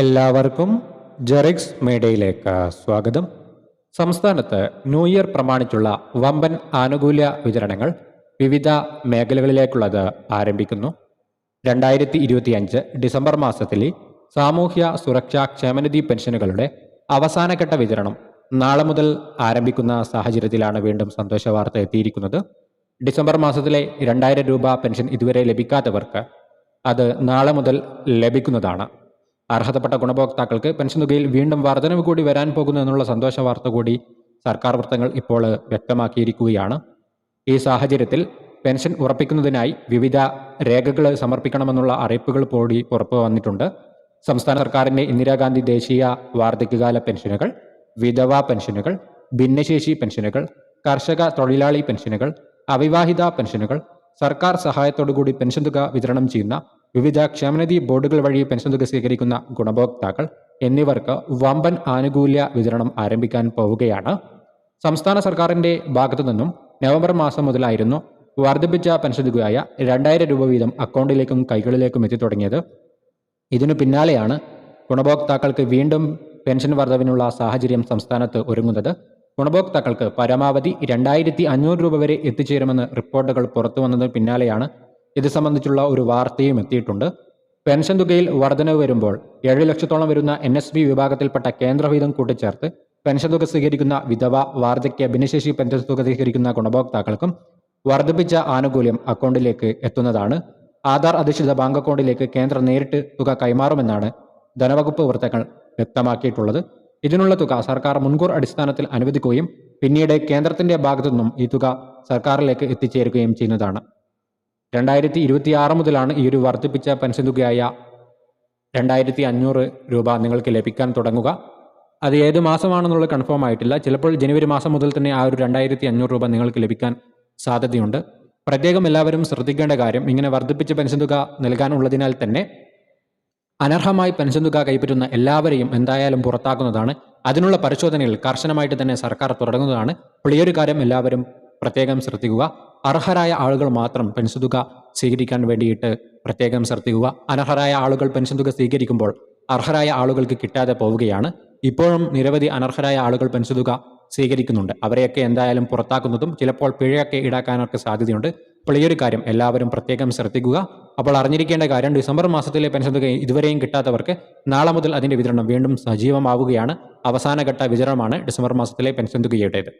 എല്ലാവർക്കും ജെറിക്സ് മേഡയിലേക്ക് സ്വാഗതം. സംസ്ഥാനത്ത് ന്യൂ ഇയർ പ്രമാണിച്ചുള്ള വമ്പൻ ആനുകൂല്യ വിതരണങ്ങൾ വിവിധ മേഖലകളിലേക്കുള്ളത് ആരംഭിക്കുന്നു. രണ്ടായിരത്തി ഇരുപത്തിയഞ്ച് ഡിസംബർ മാസത്തിലെ സാമൂഹ്യ സുരക്ഷാ ക്ഷേമനിധി പെൻഷനുകളുടെ അവസാനഘട്ട വിതരണം നാളെ മുതൽ ആരംഭിക്കുന്ന സാഹചര്യത്തിലാണ് വീണ്ടും സന്തോഷ വാർത്ത എത്തിയിരിക്കുന്നത്. ഡിസംബർ മാസത്തിലെ രണ്ടായിരം രൂപ പെൻഷൻ ഇതുവരെ ലഭിക്കാത്തവർക്ക് അത് നാളെ മുതൽ ലഭിക്കുന്നതാണ്. അർഹതപ്പെട്ട ഗുണഭോക്താക്കൾക്ക് പെൻഷൻ തുകയിൽ വീണ്ടും വർധനവ് കൂടി വരാൻ പോകുന്നു എന്നുള്ള സന്തോഷ വാർത്ത കൂടി സർക്കാർ വൃത്തങ്ങൾ ഇപ്പോൾ വ്യക്തമാക്കിയിരിക്കുകയാണ്. ഈ സാഹചര്യത്തിൽ പെൻഷൻ ഉറപ്പിക്കുന്നതിനായി വിവിധ രേഖകൾ സമർപ്പിക്കണമെന്നുള്ള അറിയിപ്പുകൾ കൂടി പുറത്തു വന്നിട്ടുണ്ട്. സംസ്ഥാന സർക്കാരിന്റെ ഇന്ദിരാഗാന്ധി ദേശീയ വാർദ്ധക്യകാല പെൻഷനുകൾ വിധവ പെൻഷനുകൾ ഭിന്നശേഷി പെൻഷനുകൾ കർഷക തൊഴിലാളി പെൻഷനുകൾ അവിവാഹിത പെൻഷനുകൾ സർക്കാർ സഹായത്തോടുകൂടി പെൻഷൻ തുക വിതരണം ചെയ്യുന്ന വിവിധ ക്ഷേമനിധി ബോർഡുകൾ വഴി പെൻഷൻ തുക സ്വീകരിക്കുന്ന ഗുണഭോക്താക്കൾ എന്നിവർക്ക് വമ്പൻ ആനുകൂല്യ വിതരണം ആരംഭിക്കാൻ പോവുകയാണ്. സംസ്ഥാന സർക്കാരിന്റെ ഭാഗത്തു നിന്നും നവംബർ മാസം മുതലായിരുന്നു വർദ്ധിപ്പിച്ച പെൻഷൻ തുകയായ രണ്ടായിരം രൂപ വീതം അക്കൗണ്ടിലേക്കും കൈകളിലേക്കും എത്തി തുടങ്ങിയത്. ഇതിനു പിന്നാലെയാണ് ഗുണഭോക്താക്കൾക്ക് വീണ്ടും പെൻഷൻ വർധവിനുള്ള സാഹചര്യം സംസ്ഥാനത്ത് ഒരുങ്ങുന്നത്. ഗുണഭോക്താക്കൾക്ക് പരമാവധി രണ്ടായിരത്തി അഞ്ഞൂറ് രൂപ വരെ എത്തിച്ചേരുമെന്ന് റിപ്പോർട്ടുകൾ പുറത്തു വന്നതിന് പിന്നാലെയാണ് ഇത് സംബന്ധിച്ചുള്ള ഒരു വാർത്തയും എത്തിയിട്ടുണ്ട്. പെൻഷൻ തുകയിൽ വർധനവ് വരുമ്പോൾ ഏഴ് ലക്ഷത്തോളം വരുന്ന എൻ എസ് ബി വിഭാഗത്തിൽപ്പെട്ട കേന്ദ്രവിഹിതം കൂട്ടിച്ചേർത്ത് പെൻഷൻ തുക സ്വീകരിക്കുന്ന വിധവ വാർദ്ധക്യ ഭിന്നശേഷി പെൻഷൻ തുക സ്വീകരിക്കുന്ന ഗുണഭോക്താക്കൾക്കും വർദ്ധിപ്പിച്ച ആനുകൂല്യം അക്കൗണ്ടിലേക്ക് എത്തുന്നതാണ്. ആധാർ അധിഷ്ഠിത ബാങ്ക് അക്കൗണ്ടിലേക്ക് കേന്ദ്രം നേരിട്ട് തുക കൈമാറുമെന്നാണ് ധനവകുപ്പ് വൃത്തങ്ങൾ വ്യക്തമാക്കിയിട്ടുള്ളത്. ഇതിനുള്ള തുക സർക്കാർ മുൻകൂർ അടിസ്ഥാനത്തിൽ അനുവദിക്കുകയും പിന്നീട് കേന്ദ്രത്തിന്റെ ഭാഗത്തു നിന്നും ഈ തുക സർക്കാരിലേക്ക് എത്തിച്ചേരുകയും ചെയ്യുന്നതാണ്. രണ്ടായിരത്തി ഇരുപത്തി ആറ് മുതലാണ് ഈ ഒരു വർദ്ധിപ്പിച്ച പെൻഷൻ തുകയായ രണ്ടായിരത്തി അഞ്ഞൂറ് രൂപ നിങ്ങൾക്ക് ലഭിക്കാൻ തുടങ്ങുക. അത് ഏത് മാസമാണെന്നുള്ളത് കൺഫേം ആയിട്ടില്ല. ചിലപ്പോൾ ജനുവരി മാസം മുതൽ തന്നെ ആ ഒരു രണ്ടായിരത്തി അഞ്ഞൂറ് രൂപ നിങ്ങൾക്ക് ലഭിക്കാൻ സാധ്യതയുണ്ട്. പ്രത്യേകം എല്ലാവരും ശ്രദ്ധിക്കേണ്ട കാര്യം ഇങ്ങനെ വർദ്ധിപ്പിച്ച പെൻഷൻ തുക നൽകാനുള്ളതിനാൽ തന്നെ അനർഹമായി പെൻഷൻ തുക കൈപ്പറ്റുന്ന എല്ലാവരെയും എന്തായാലും പുറത്താക്കുന്നതാണ്. അതിനുള്ള പരിശോധനകൾ കർശനമായിട്ട് തന്നെ സർക്കാർ തുടങ്ങുന്നതാണ്. അപ്പോൾ ഈ ഒരു കാര്യം എല്ലാവരും പ്രത്യേകം ശ്രദ്ധിക്കുക. അർഹരായ ആളുകൾ മാത്രം പെൻഷൻ തുക സ്വീകരിക്കാൻ വേണ്ടിയിട്ട് പ്രത്യേകം ശ്രദ്ധിക്കുക. അനർഹരായ ആളുകൾ പെൻഷൻ തുക സ്വീകരിക്കുമ്പോൾ അർഹരായ ആളുകൾക്ക് കിട്ടാതെ പോവുകയാണ്. ഇപ്പോഴും നിരവധി അനർഹരായ ആളുകൾ പെൻഷൻ തുക സ്വീകരിക്കുന്നുണ്ട്. അവരെയൊക്കെ എന്തായാലും പുറത്താക്കുന്നതും ചിലപ്പോൾ പിഴയൊക്കെ ഈടാക്കാനൊക്കെ സാധ്യതയുണ്ട്. അപ്പോൾ ഈ ഒരു കാര്യം എല്ലാവരും പ്രത്യേകം ശ്രദ്ധിക്കുക. അപ്പോൾ അറിഞ്ഞിരിക്കേണ്ട കാര്യം ഡിസംബർ മാസത്തിലെ പെൻഷൻ തുക ഇതുവരെയും കിട്ടാത്തവർക്ക് നാളെ മുതൽ അതിന്റെ വിതരണം വീണ്ടും സജീവമാവുകയാണ്. അവസാനഘട്ട വിതരണമാണ് ഡിസംബർ മാസത്തിലെ പെൻഷൻ തുകയുടേത്.